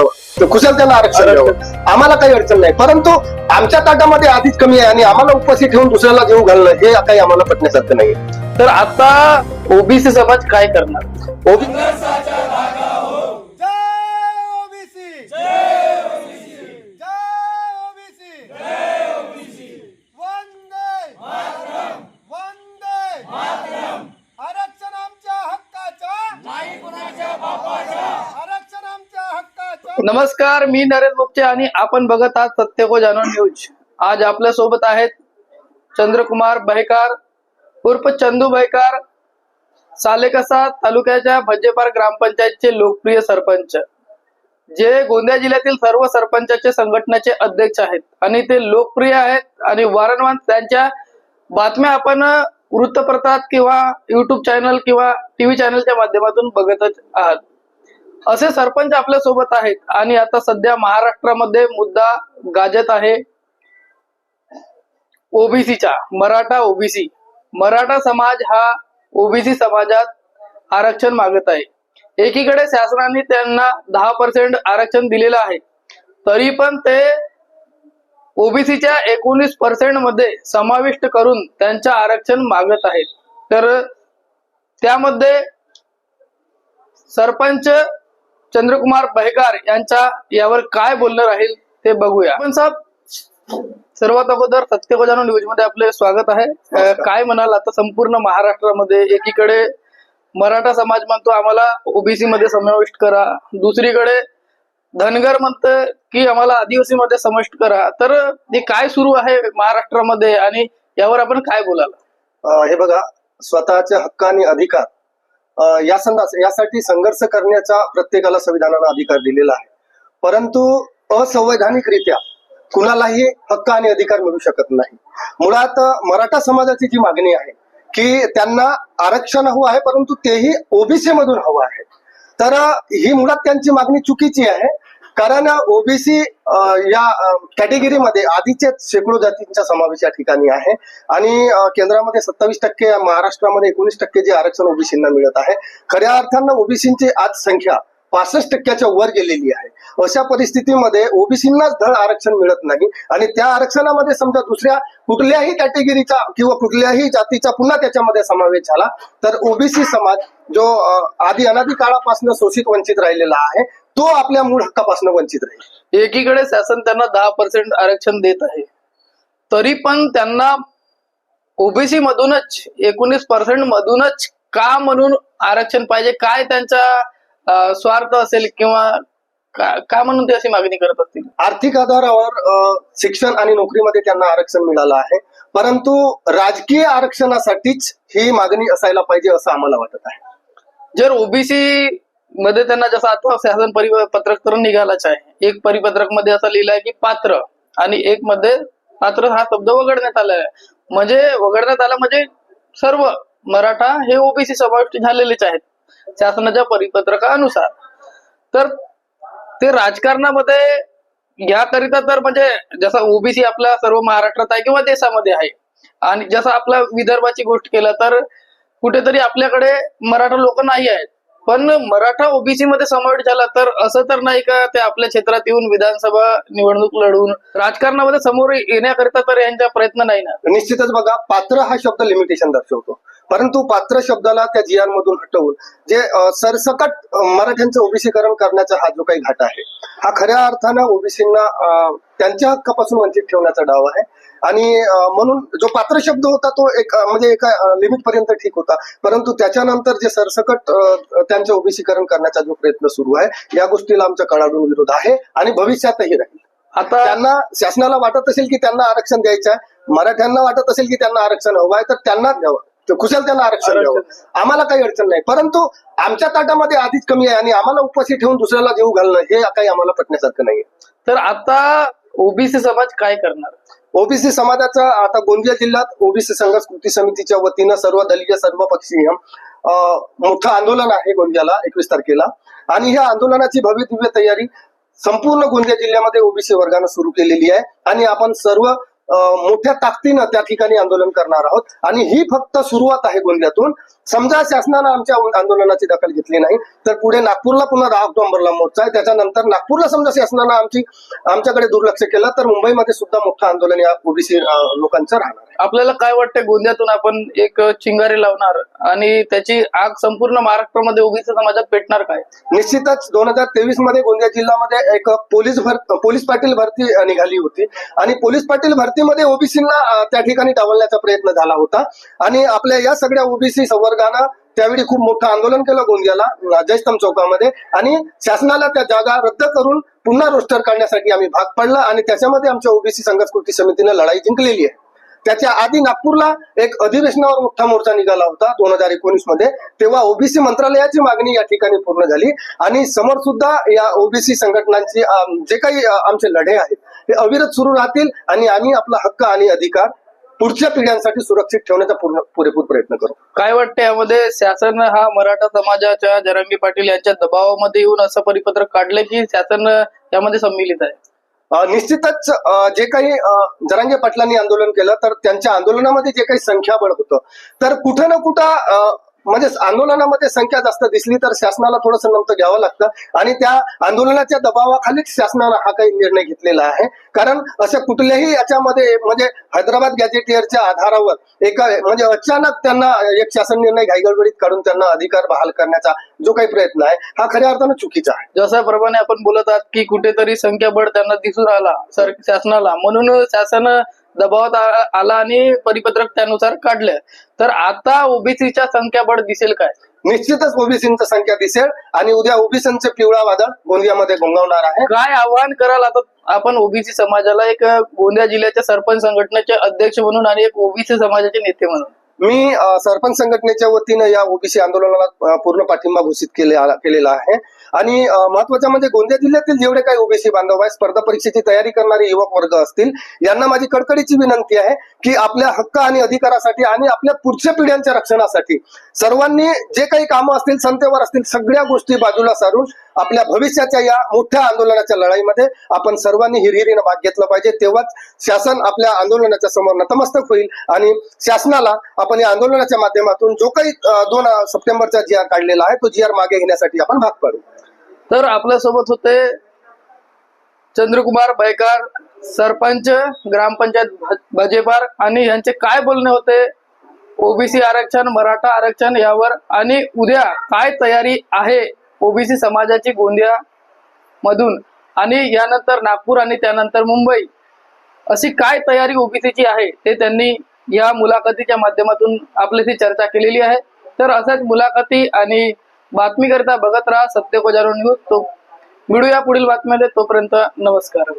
द्यावं कुशल त्यांना आरक्षण द्यावं आम्हाला काही अडचण नाही. परंतु आमच्या ताटामध्ये आधीच कमी आहे आणि आम्हाला उपाशी ठेवून दुसऱ्याला जेव घालणं हे काही आम्हाला पटण्यासारखं नाही तर आता ओबीसी समाज काय करणार? ओबी जय ओबीसी जय ओबीसी जय ओबीसी वंदे वंदे आरक्षण आमच्या हक्काचं नाही कुणाच्या बापाचं आरक्षण आमच्या हक्काचं नमस्कार. मी नरेंद्र मुपचे आणि आपण बघत आहात सत्य को जाणून न्यूज. आज आपल्यासोबत आहेत चंद्रकुमार बहेकार उर्फ चंदू बहेकार सालेकसा तालुक्याच्या भज्जेपार ग्रामपंचायतचे लोकप्रिय सरपंच जे गोंदिया जिल्ह्यातील सर्व सरपंचाचे संघटनेचे अध्यक्ष आहेत. आणि ते लोकप्रिय आहेत आणि वारंवार त्यांच्या बातम्या आपण वृत्तपत्रात किंवा युट्यूब चॅनल किंवा टीव्ही चॅनलच्या माध्यमातून बघतच आहात. असे सरपंच आपल्यासोबत आहेत. आणि आता सध्या महाराष्ट्रामध्ये मुद्दा गाजत आहे. ओबीसीचा मराठा ओबीसी. मराठा समाज हा ओबीसी समाजात आरक्षण मागत आहे. एकीकडे शासनाने त्यांना दहा पर्सेंट आरक्षण दिलेलं आहे. तरी पण ते ओबीसीच्या एकोणीस पर्सेंटमध्ये समाविष्ट करून त्यांचं आरक्षण मागत आहेत. तर त्यामध्ये सरपंच चंद्रकुमार बहेकार यांच्या यावर काय बोलणं राहील ते बघूया. पण साहेब सर्वात अगोदर सत्य को जाणून न्यूजमध्ये आपले स्वागत आहे. काय म्हणाल आता संपूर्ण महाराष्ट्रामध्ये? एकीकडे मराठा समाज म्हणतो आम्हाला ओबीसी मध्ये समाविष्ट करा. दुसरीकडे धनगर म्हणतं की आम्हाला आदिवासी मध्ये समाविष्ट करा. तर हे काय सुरू आहे महाराष्ट्रामध्ये आणि यावर आपण काय बोलाल? हे बघा स्वतःचे हक्क आणि अधिकार या संघास यासाठी संघर्ष करण्याचा प्रत्येकाला संविधानानं अधिकार दिलेला आहे. परंतु असंवैधानिकरित्या कुणालाही हक्क आणि अधिकार मिळू शकत नाही. मुळात मराठा समाजाची जी मागणी आहे की त्यांना आरक्षण हवं आहे परंतु तेही ओबीसी मधून हवं आहे. तर ही मुळात त्यांची मागणी चुकीची आहे. कारण ओबीसी या कॅटेगरीमध्ये आधीचे शेकडो जातींचा समावेश या ठिकाणी आहे. आणि केंद्रामध्ये सत्तावीस टक्के महाराष्ट्रामध्ये एकोणीस टक्के जे आरक्षण ओबीसींना मिळत आहे. खऱ्या अर्थानं ओबीसींची आज संख्या पासष्ट टक्क्याच्या वर गेलेली आहे. अशा परिस्थितीमध्ये ओबीसींनाच धड आरक्षण मिळत नाही आणि त्या आरक्षणामध्ये समजा दुसऱ्या कुठल्याही कॅटेगरीचा किंवा कुठल्याही जातीचा पुन्हा त्याच्यामध्ये समावेश झाला तर ओबीसी समाज जो आधी अनादी काळापासून शोषित वंचित राहिलेला आहे तो आपल्या मूळ हक्कापासून वंचित राहील. एकीकडे शासन त्यांना दहा पर्सेंट आरक्षण देत आहे तरी पण त्यांना ओबीसी मधूनच एकोणीस पर्सेंट मधूनच का म्हणून आरक्षण पाहिजे? काय त्यांचा स्वार्थ असेल किंवा का का म्हणून ते अशी मागणी करत असतील? आर्थिक आधारावर शिक्षण आणि नोकरीमध्ये त्यांना आरक्षण मिळालं आहे. परंतु राजकीय आरक्षणासाठीच ही मागणी असायला पाहिजे असं आम्हाला वाटत आहे. जर ओबीसी मध्ये त्यांना जसं आता शासन परिपत्रक तर निघालाच आहे. एक परिपत्रकमध्ये असं लिहिलं आहे की पात्र आणि एक मध्ये पात्र हा शब्द वगळण्यात आला आहे. म्हणजे वगळण्यात आला म्हणजे सर्व मराठा हे ओबीसी समाविष्ट झालेलेच आहेत. शासनाच्या परिपत्रकानुसार. तर ते राजकारणामध्ये याकरिता तर म्हणजे जसं ओबीसी आपल्या सर्व महाराष्ट्रात आहे किंवा देशामध्ये आहे आणि जसं आपल्या विदर्भाची गोष्ट केलं तर कुठेतरी आपल्याकडे मराठा लोक नाही आहेत. पण मराठा ओबीसी मध्ये समावेश झाला तर असं तर नाही का ते आपल्या क्षेत्रात येऊन विधानसभा निवडणूक लढवून राजकारणामध्ये समोर येण्याकरिता तर यांचा प्रयत्न नाही ना? निश्चितच बघा पात्र हा शब्द लिमिटेशन दर्शवतो. परंतु पात्र शब्दाला त्या जी मधून हटवून जे सरसकट मराठ्यांचं ओबीसीकरण करण्याचा हा जो काही घाट आहे हा खऱ्या अर्थानं ओबीसींना त्यांच्या हक्कापासून वंचित ठेवण्याचा डाव आहे. आणि म्हणून जो पात्र शब्द होता तो एक म्हणजे एका लिमिट पर्यंत ठीक होता. परंतु त्याच्यानंतर जे सरसकट त्यांचं ओबीसीकरण करण्याचा जो प्रयत्न सुरू आहे या गोष्टीला आमचा कडाडून विरोध आहे आणि भविष्यातही राहील. आता त्यांना शासनाला वाटत असेल की त्यांना आरक्षण द्यायचं आहे. मराठ्यांना वाटत असेल की त्यांना आरक्षण हवं आहे तर त्यांनाच द्यावं. कुशल त्यांना आरक्षण द्यावं. आम्हाला काही अडचण नाही. परंतु आमच्या ताटामध्ये आधीच कमी आहे आणि आम्हाला उपाशी ठेवून दुसऱ्याला जेव घालणं हे काही आम्हाला पटण्यासारखं नाही तर आता ओबीसी समाज काय करणार? ओबीसी समाजाचा आता गोंदिया जिल्ह्यात ओबीसी संघर्ष कृती समितीच्या वतीनं सर्व दलीय सर्व पक्षीय मोठं आंदोलन आहे गोंदियाला एकवीस तारखेला. आणि ह्या आंदोलनाची भव्य दिव्य तयारी संपूर्ण गोंदिया जिल्ह्यामध्ये ओबीसी वर्गानं सुरू केलेली आहे. आणि आपण सर्व मोठ्या ताकदीनं त्या ठिकाणी आंदोलन करणार आहोत. आणि ही फक्त सुरुवात आहे गोंदियातून. समजा शासनानं आमच्या आंदोलनाची दखल घेतली नाही तर पुढे नागपूरला पुन्हा दहा ऑक्टोबरला मोर्चा आहे. त्याच्यानंतर नागपूरला समजा शासनानं आमची आमच्याकडे दुर्लक्ष केलं तर मुंबईमध्ये सुद्धा मोठं आंदोलन या ओबीसी लोकांचं राहणार आहे. आपल्याला काय वाटतं गोंदियातून आपण एक चिंगारी लावणार? आणि त्याची आग संपूर्ण महाराष्ट्रामध्ये ओबीसी समाजात पेटणार काय? निश्चितच दोन हजार तेवीसमध्ये गोंदिया जिल्ह्यामध्ये एक पोलीस भर पोलीस पाटील भरती निघाली होती. आणि पोलीस पाटील भरतीमध्ये ओबीसींना त्या ठिकाणी डावलण्याचा प्रयत्न झाला होता. आणि आपल्या या सगळ्या ओबीसी संवर्गानं त्यावेळी खूप मोठं आंदोलन केलं गोंदियाला अ, जयस्तंभ चौकामध्ये. आणि शासनाला त्या जागा रद्द करून पुन्हा रोस्टर काढण्यासाठी आम्ही भाग पडला आणि त्याच्यामध्ये आमच्या ओबीसी संघर्ष कृती समितीने लढाई जिंकलेली आहे. त्याच्या आधी नागपूरला एक अधिवेशनावर मोठा मोर्चा निघाला होता दोन हजार एकोणीसमध्ये. तेव्हा ओबीसी मंत्रालयाची मागणी या ठिकाणी पूर्ण झाली. आणि समोर सुद्धा या ओबीसी संघटनांची जे काही आमचे लढे आहेत हे अविरत सुरू राहतील आणि आम्ही आपला हक्क आणि अधिकार पुढच्या पिढ्यांसाठी सुरक्षित ठेवण्याचा पूर्ण पुरेपूर प्रयत्न करू. काय वाटतं यामध्ये? शासन हा मराठा समाजाच्या जरांगी पाटील यांच्या दबावामध्ये येऊन असं परिपत्रक काढलं की शासन यामध्ये सम्मिलित आहे? निश्चितच जे काही जरांगे पाटलांनी आंदोलन केलं तर त्यांच्या आंदोलनामध्ये जे काही संख्याबळ होतं तर कुठं ना कुठं म्हणजे आंदोलनामध्ये संख्या जास्त दिसली तर शासनाला थोडंसं नमतं घ्यावं लागतं. आणि त्या आंदोलनाच्या दबावाखालीच शासनानं हा काही निर्णय घेतलेला आहे. कारण अशा कुठल्याही याच्यामध्ये म्हणजे हैदराबाद गॅजेटियरच्या आधारावर एका म्हणजे अचानक त्यांना एक शासन निर्णय घाईगडबडीत काढून त्यांना अधिकार बहाल करण्याचा जो काही प्रयत्न आहे हा खऱ्या अर्थानं चुकीचा आहे. जशाप्रमाणे आपण बोलत आहात की कुठेतरी संख्याबळ त्यांना दिसून आला सर शासनाला. म्हणून शासन दबावात आला आणि परिपत्रक त्यानुसार काढले. तर आता ओबीसीच्या संख्याबळ दिसेल काय? निश्चितच ओबीसींची संख्या दिसेल आणि उद्या ओबीसींचे पिवळा वादळ गोंदियामध्ये घोंगावणार आहे. काय आव्हान कराल? आता आपण ओबीसी समाजाला एक गोंदिया जिल्ह्याच्या सरपंच संघटनेचे अध्यक्ष म्हणून आणि एक ओबीसी समाजाचे नेते म्हणून. मी सरपंच संघटनेच्या वतीनं या ओबीसी आंदोलनाला पूर्ण पाठिंबा घोषित केले केलेला आहे. आणि महत्त्वाच्या म्हणजे गोंदिया जिल्ह्यातील जेवढे काही ओबीसी बांधव आहे स्पर्धा परीक्षेची तयारी करणारे युवक वर्ग असतील यांना माझी कडकडीची विनंती आहे की आपल्या हक्क आणि अधिकारासाठी आणि आपल्या पुढच्या पिढ्यांच्या रक्षणासाठी सर्वांनी जे काही कामं असतील संतेवर असतील सगळ्या गोष्टी बाजूला सारून आपल्या भविष्याच्या या मोठ्या आंदोलनाच्या लढाईमध्ये आपण सर्वांनी हिरहिरीनं भाग घेतला पाहिजे. तेव्हाच शासन आपल्या आंदोलनाच्या समोर नतमस्तक होईल आणि शासनाला आपण या आंदोलनाच्या माध्यमातून जो काही दोन सप्टेंबरचा जी आर काढलेला आहे तो जी आर मागे घेण्यासाठी आपण भाग पाडू. तर आपल्यासोबत होते चंद्रकुमार बैकार सरपंच ग्रामपंचायत भ- भजेपार आणि यांचे काय बोलणे होते? ओबीसी आरक्षण मराठा आरक्षण यावर आणि उद्या काय तयारी आहे? ओबीसी समाजाची गोंदिया मधून आणि यानंतर नागपूर आणि त्यानंतर मुंबई अशी काय तयारी ओबीसीची आहे ते त्यांनी या मुलाखतीच्या माध्यमातून आपल्याशी चर्चा केलेली आहे. तर अशाच मुलाखती आणि बातमीकरिता बघत राहा सत्य को न्यूज. तो मिळूया पुढील बातम्यामध्ये. तोपर्यंत नमस्कार.